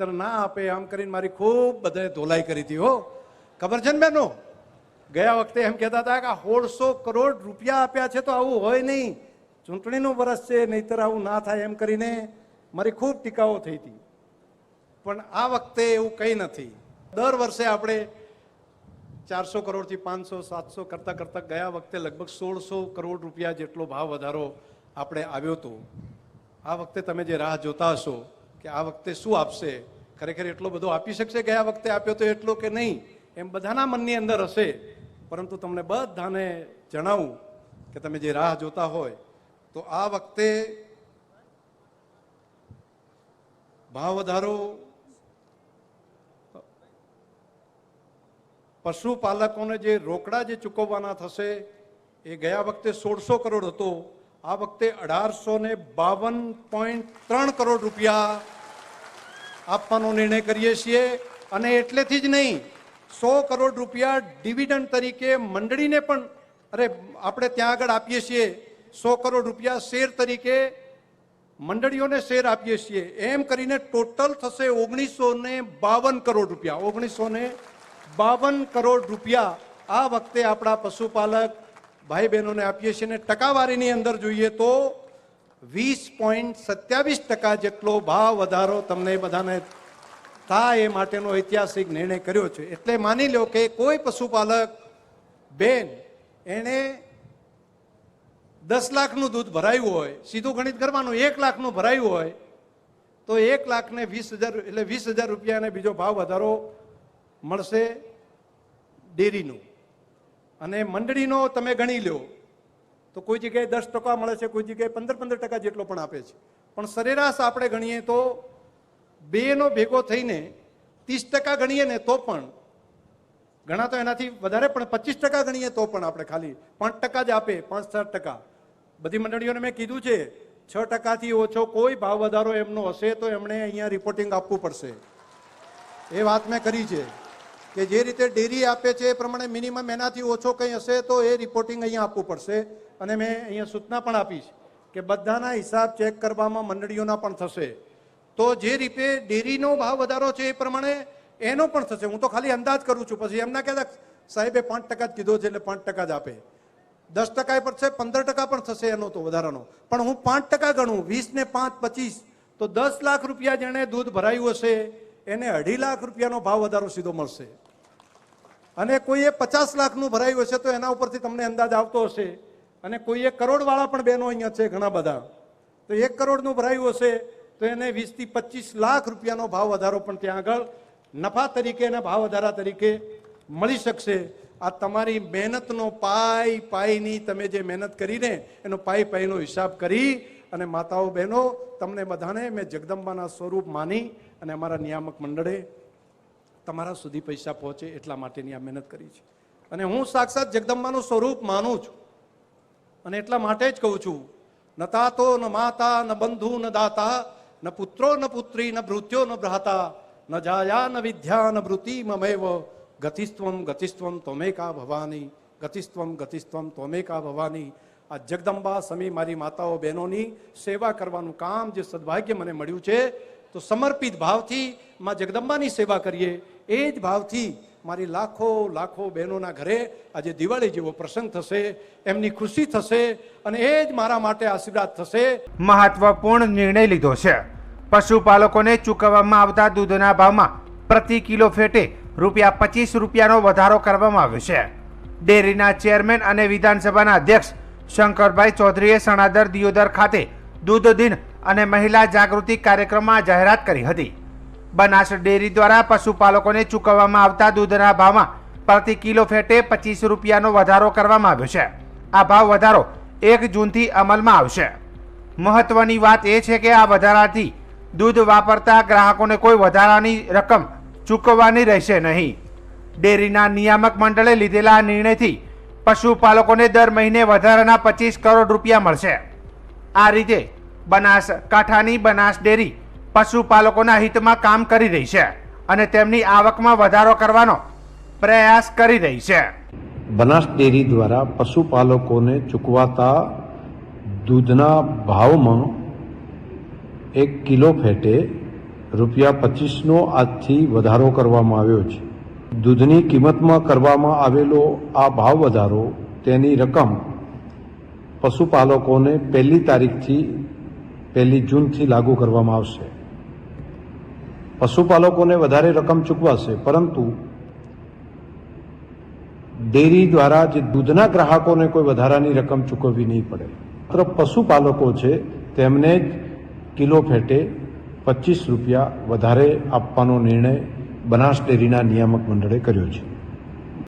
ના આપે, આમ કરીને મારી ખૂબ બધાએ ધોલાઈ કરી હતી, હો. ખબર છે ને બેનો ગયા વખતે એમ કહેતા હતા કે સોળસો કરોડ રૂપિયા આપ્યા છે તો આવું હોય નહીં. ચૂંટણીનું વરસ છે, નહીતર આવું ના થાય એમ કરીને મારી ખૂબ ટીકાઓ થઈ હતી. પણ આ વખતે એવું કંઈ નથી. દર વર્ષે આપણે ચારસો કરોડથી પાંચસો, સાતસો કરતાં કરતાં ગયા વખતે લગભગ સોળસો કરોડ રૂપિયા જેટલો ભાવ વધારો આપણે આવ્યો હતો. આ વખતે તમે જે રાહ જોતા હશો કે આ વખતે શું આપશે? ખરેખર એટલો બધો આપી શકશે ગયા વખતે આપ્યો તો એટલો કે નહીં? એમ બધાના મનની અંદર હશે. પરંતુ તમને બધાને જણાવું કે તમે જે રાહ જોતા હોય, તો આ વખતે ભાવ વધારો પશુપાલકોને જે રોકડા જે ચૂકવવાના થશે, એ ગયા વખતે સોળસો કરોડ હતો. આ વખતે અઢારસો ને બાવન પોઈન્ટ ત્રણ કરોડ રૂપિયા આપવાનો નિર્ણય કરીએ છીએ. અને એટલેથી જ નહીં, સો કરોડ રૂપિયા ડિવિડન્ડ તરીકે મંડળીને પણ, અરે, આપણે ત્યાં આગળ આપીએ છીએ. સો કરોડ રૂપિયા શેર તરીકે મંડળીઓને શેર આપીએ છીએ. એમ કરીને ટોટલ થશે ઓગણીસો ને બાવન કરોડ રૂપિયા. ઓગણીસો ને બાવન કરોડ રૂપિયા આ વખતે આપણા પશુપાલક ભાઈ બહેનોને આપીએ છીએ અને ટકાવારીની અંદર જોઈએ તો વીસ પોઈન્ટ સત્યાવીસ ટકા જેટલો ભાવ વધારો તમને બધાને થાય એ માટેનો ઐતિહાસિક નિર્ણય કર્યો છે. એટલે માની લો કે કોઈ પશુપાલક બેન એણે દસ લાખનું દૂધ ભરાયું હોય, સીધું ગણિત કરવાનું, એક લાખનું ભરાયું હોય, તો એક લાખને વીસ હજાર એટલે વીસ હજાર રૂપિયાને બીજો ભાવ વધારો મળશે ડેરીનું. અને મંડળીનો તમે ગણી લો, તો કોઈ જગ્યાએ દસ ટકા મળે છે, કોઈ જગ્યાએ પંદર પંદર ટકા જેટલો પણ આપે છે. પણ સરેરાશ આપણે ગણીએ તો બેનો ભેગો થઈને ત્રીસ ટકા ગણીએ ને તો પણ, ઘણા તો એનાથી વધારે, પણ પચીસ ટકા ગણીએ તો પણ આપણે ખાલી પાંચ ટકા જ આપે, પાંચ સાત ટકા. બધી મંડળીઓને મેં કીધું છે, છ ટકાથી ઓછો કોઈ ભાવ વધારો એમનો હશે તો એમણે અહીંયા રિપોર્ટિંગ આપવું પડશે. એ વાત મેં કરી છે. કે જે રીતે ડેરી આપે છે એ પ્રમાણે મિનિમમ એનાથી ઓછો કંઈ હશે તો એ રિપોર્ટિંગ અહીંયા આપવું પડશે. અને મેં અહીંયા સૂચના પણ આપી છે કે બધાના હિસાબ ચેક કરવામાં મંડળીઓના પણ થશે. તો જે રીતે ડેરીનો ભાવ વધારો છે એ પ્રમાણે એનો પણ થશે. હું તો ખાલી અંદાજ કરું છું. પછી એમના કહેતા સાહેબે પાંચ ટકા જ કીધો છે એટલે પાંચ ટકા જ આપે. દસ ટકા પર છે, પંદર ટકા પણ થશે એનો તો વધારાનો. પણ હું પાંચ ટકા ગણું, વીસ ને પાંચ, પચીસ, તો દસ લાખ રૂપિયા જેણે દૂધ ભરાયું હશે એને અઢી લાખ રૂપિયાનો ભાવ વધારો સીધો મળશે. અને કોઈએ પચાસ લાખનું ભરાયું હશે તો એના ઉપરથી તમને અંદાજ આવતો હશે. અને કોઈએ કરોડવાળા પણ બહેનો અહીંયા છે ઘણા બધા. તો એક કરોડનું ભરાયું હશે તો એને વીસથી પચીસ લાખ રૂપિયાનો ભાવ વધારો પણ ત્યાં આગળ નફા તરીકે અને ભાવ વધારા તરીકે મળી શકશે. આ તમારી મહેનતનો પાય પાયની તમે જે મહેનત કરીને એનો પાય પાયનો હિસાબ કરી અને માતાઓ બહેનો, તમને બધાને મેં જગદંબાના સ્વરૂપ માની અને અમારા નિયામક મંડળે તમારા સુધી પૈસા પહોંચે એટલા માટેની આ મહેનત કરી છે. અને હું સાક્ષાત જગદંબાનું સ્વરૂપ માનું છું. અને એટલા માટે જ કહું છું, ન તાતો, ન માતા, ન બંધુ, ન દાતા, ન પુત્રો, ન પુત્રી, ન ભૃત્યો, ન ભ્રાતા, ન જાયા, ન વિદ્યા, ન વૃત્તિ મમેવ ગતિસ્ત્વમ ગતિસ્ત્વમ તોમેકા ભવાની ગતિસ્ત્વમ ગતિસ્ત્વમ તોમેકા ભવાની આ જગદંબા સમી મારી માતાઓ બહેનોની સેવા કરવાનું કામ જે સદભાગ્ય મને મળ્યું છે તો સમર્પિત ભાવથી માં જગદંબાની સેવા કરીએ એ જ ભાવથી મારી લાખો લાખો બહેનોના ઘરે આજે દિવાળી જેવો પ્રસંગ થશે એમની ખુશી થશે અને એ જ મારા માટે આશીર્વાદ થશે મહત્વપૂર્ણ નિર્ણય લીધો છે. પશુપાલકોને ચૂકવવામાં આવતા દૂધના ભાવમાં પ્રતિ કિલો ફેટે રૂપિયા પચીસ રૂપિયાનો વધારો કરવામાં આવ્યો છે. ડેરીના ચેરમેન અને વિધાનસભાના અધ્યક્ષ શંકરભાઈ ચૌધરીએ સણાદર દિયોદર ખાતે દૂધ દિન અને મહિલા જાગૃતિ કાર્યક્રમમાં જાહેરાત કરી હતી. બનાસ ડેરી દ્વારા પશુપાલકોને ચૂકવવામાં આવતા દૂધના ભાવમાં પ્રતિ કિલો ફેટે પચીસ રૂપિયાનો વધારો કરવામાં આવ્યો છે. આ ભાવ વધારો એક જૂનથી અમલમાં આવશે. મહત્વની વાત એ છે કે આ વધારાથી દૂધ વાપરતા ગ્રાહકોને કોઈ વધારાની રકમ ચૂકવવાની રહેશે નહીં. ડેરીના નિયામક મંડળે લીધેલા આ નિર્ણયથી પશુપાલકોને દર મહિને વધારાના પચીસ કરોડ રૂપિયા મળશે. આ રીતે બનાસકાંઠાની બનાસ ડેરી પશુપાલકોના હિતમાં કામ કરી રહી છે અને તેમની આવકમાં વધારો કરવાનો પ્રયાસ કરી રહી છે. બનાસ ડેરી દ્વારા પશુપાલકોને ચૂકવાતા દૂધના ભાવમાં એક કિલો ફેટે રૂપિયા પચીસનો આજથી વધારો કરવામાં આવ્યો છે. દૂધની કિંમતમાં કરવામાં આવેલો આ ભાવ વધારો, તેની રકમ પશુપાલકોને પહેલી તારીખથી પહેલી જૂનથી લાગુ કરવામાં આવશે. પશુપાલકોને વધારે રકમ ચૂકવાશે, પરંતુ ડેરી દ્વારા જે દૂધના ગ્રાહકોને કોઈ વધારાની રકમ ચૂકવવી નહીં પડે. માત્ર પશુપાલકો છે, તેમને જ કિલો ફેટે પચીસ રૂપિયા વધારે આપવાનો નિર્ણય બનાસ ડેરીના નિયામક મંડળે કર્યો છે.